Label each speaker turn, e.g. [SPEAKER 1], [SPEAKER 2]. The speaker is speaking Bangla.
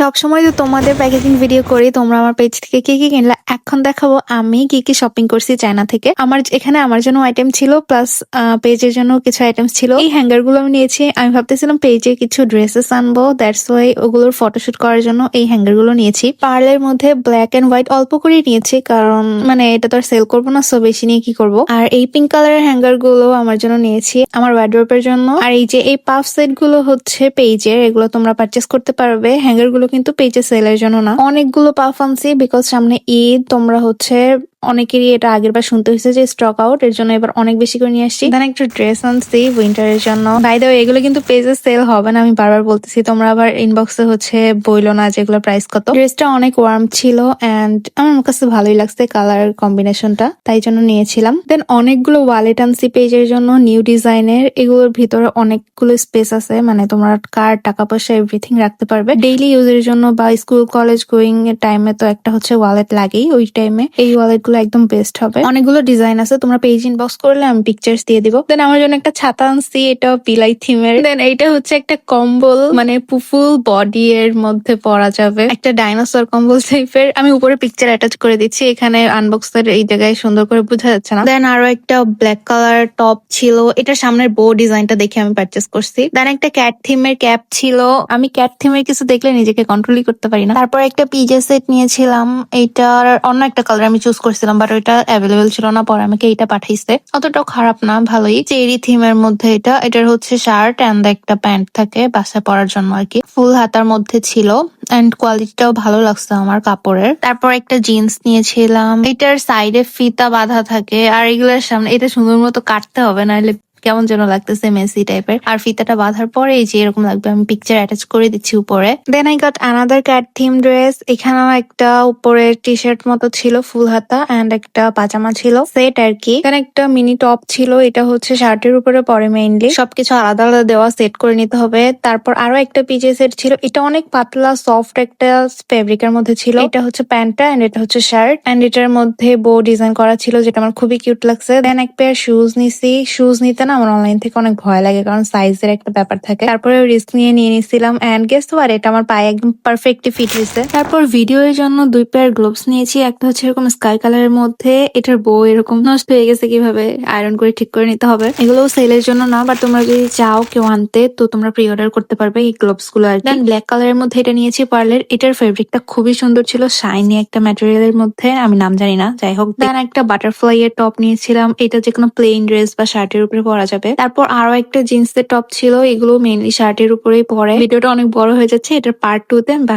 [SPEAKER 1] সবসময় তো তোমাদের প্যাকেজিং ভিডিও করি, তোমরা আমার পেজ থেকে কি কি কিনলা? এখন দেখাবো আমি কি কি শপিং করছি চায়না থেকে। আমার এখানে আমার জন্য আইটেম ছিল প্লাস পেজের জন্য কিছু আইটেম ছিল। এই হ্যাঙ্গারগুলো আমি নিয়েছি। আমি ভাবতেছিলাম পেজে কিছু ড্রেসেস আনব দ্যাটস ওয়াই ওগুলোর ফটোশুট করার জন্য এই হ্যাঙ্গারগুলো নিয়েছি। পার্লের মধ্যে ব্ল্যাক এন্ড হোয়াইট অল্প করেই নিয়েছি, কারণ মানে এটা তো আর সেল করব না সো বেশি নিয়ে কি করব? আর এই পিঙ্ক কালারের হ্যাঙ্গারগুলো আমার জন্য নিয়েছি, আমার ওয়ার্ড্রোপের জন্য। আর এই যে এই পাফ সেটগুলো হচ্ছে পেজের এগুলো তোমরা পারচেস করতে পারবে। হ্যাঙ্গারগুলো কিন্তু পেজে সেলের জন্য না। অনেকগুলো পারফরমেন্সই বিকজ সামনে ঈদ তোমরা হচ্ছে অনেকেরই এটা আগের বার শুনতে হয়েছে যে স্টক আউট, এর জন্য এবার অনেক বেশি করে নিয়ে আসছি। দেন একটা ড্রেস আনছি উইন্টারের জন্য। বাই দ্য এগুলো কিন্তু পেজে সেল হবে না, আমি বারবার বলতেছি। তোমরা আবার ইনবক্সে হচ্ছে বইলো না যেগুলো প্রাইস কত। ড্রেসটা অনেক ওয়ার্ম ছিল এন্ড আমার কাছে ভালোই লাগছে কালার কম্বিনেশনটা তাই জন্য নিয়েছিলাম। দেন অনেকগুলো ওয়ালেট আনছি পেজের জন্য নিউ ডিজাইনের এগুলোর ভিতরে অনেকগুলো স্পেস আছে। মানে তোমরা কার টাকা পয়সা এভরিথিং রাখতে পারবে। ডেইলি ইউজের জন্য বা স্কুল কলেজ গোয়িং এর টাইমে তো একটা হচ্ছে ওয়ালেট লাগেই, ওই টাইমে এই ওয়ালেট গুলো একদম বেস্ট হবে। অনেকগুলো ডিজাইন আছে, তোমরা পেজ ইনবক্স করলে আমি পিকচার্স দিয়ে দিব। দেন আমার জন্য একটা ছাতা আনছি এটা পিলাই থিমের দেন এইটা হচ্ছে একটা কম্বল মানে পুফুল বডি এর মধ্যে পরা যাবে। একটা ডাইনোসর কম্বল টাইপের আমি উপরে পিকচার অ্যাটাচ করে দিচ্ছি, এখানে আনবক্স এর এই জায়গায় সুন্দর করে বোঝা যাচ্ছে না। দেন আরও একটা ব্ল্যাক কালার টপ ছিল এটা সামনের বো ডিজাইনটা দেখে আমি পারচেস করছি। দেন একটা ক্যাট থিমের ক্যাপ ছিল। আমি ক্যাট থিমের কিছু দেখলে নিজেকে কন্ট্রোলই করতে পারি না। তারপর একটা পিজে সেট নিয়েছিলাম এইটার অন্য একটা কালার আমি চুজ করছিলাম বাট ওইটা অ্যাভেলেবেল ছিল না, পরে আমাকে এইটা পাঠাইছে। অতটা খারাপ না, ভালোই। চেরি থিমের মধ্যে এটা, এটার হচ্ছে শার্ট অ্যান্ড একটা প্যান্ট থাকে বাসায় পরার জন্য আর কি। ফুল হাতার মধ্যে ছিল অ্যান্ড কোয়ালিটিটাও ভালো লাগছে আমার কাপড়ের। তারপর একটা জিন্স নিয়েছিলাম। এটার সাইডে ফিতা বাঁধা থাকে, আর এগুলোর সামনে, এটা সুন্দর মতো কাটতে হবে, নাহলে কেমন যেন লাগতেছে মেসি টাইপের আর ফিতাটা বাঁধার পরে যে এরকম লাগবে, আমি পিকচার অ্যাটাচ করে দিচ্ছি উপরে। Then I got another cat theme dress এখানেও একটা উপরে টি শার্ট মতো ছিল, ফুল হাতা অ্যান্ড একটা পাজামা ছিল সেট আর কি। দেন একটা মিনি টপ ছিল, এটা হচ্ছে শার্টের উপরে পরে মেইনলি সবকিছু আলাদা আলাদা দেওয়া সেট করে নিতে হবে। তারপর আরও একটা পিজে সেট ছিল, এটা অনেক পাতলা সফট একটা ফেব্রিকের মধ্যে ছিল। এটা হচ্ছে প্যান্টটা এন্ড এটা হচ্ছে শার্ট এন্ড এটার মধ্যে বো ডিজাইন করা ছিল, যেটা আমার খুবই কিউট লাগছে। দেন এক পেয়ার শুজ নিছি। শুজ নিতে না আমার অনলাইন থেকে অনেক ভয় লাগে, কারণ সাইজের একটা ব্যাপার থাকে। তারপরে রিস্ক নিয়ে নিয়ে নিয়েছিলাম এন্ড গেস তো আর এটা আমার পায়ে একদম পারফেক্টলি ফিট হয়েছে। তারপর ভিডিও এর জন্য দুই পেয়ার গ্লোভস নিয়েছি, একটা হচ্ছে এরকম স্কাই কালারের মধ্যে, এটার বউ এরকম নষ্ট হয়ে গেছে কীভাবে? আয়রন করে ঠিক করে নিতে হবে। এগুলো সেলের জন্য না বাট তোমরা যদি চাও কেউ আনতে, তো তোমরা প্রি অর্ডার করতে পারবে এই গ্লোভসগুলো আর দেন ব্ল্যাক কালারের মধ্যে এটা নিয়েছি পার্লের এটার ফেব্রিকটা খুবই সুন্দর ছিল শাইনি একটা ম্যাটেরিয়ালের মধ্যে, আমি নাম জানি না, যাই হোক। দেন একটা বাটারফ্লাই এর টপ নিয়েছিলাম, এটা যে কোনো প্লেন ড্রেস বা শার্টের উপরে পরা যাবে। তারপর আরও একটা জিন্সের টপ ছিল, এগুলো মেইনলি শার্টের উপরেই পরে। ভিডিওটা অনেক বড় হয়ে যাচ্ছে, এটার পার্ট টু তে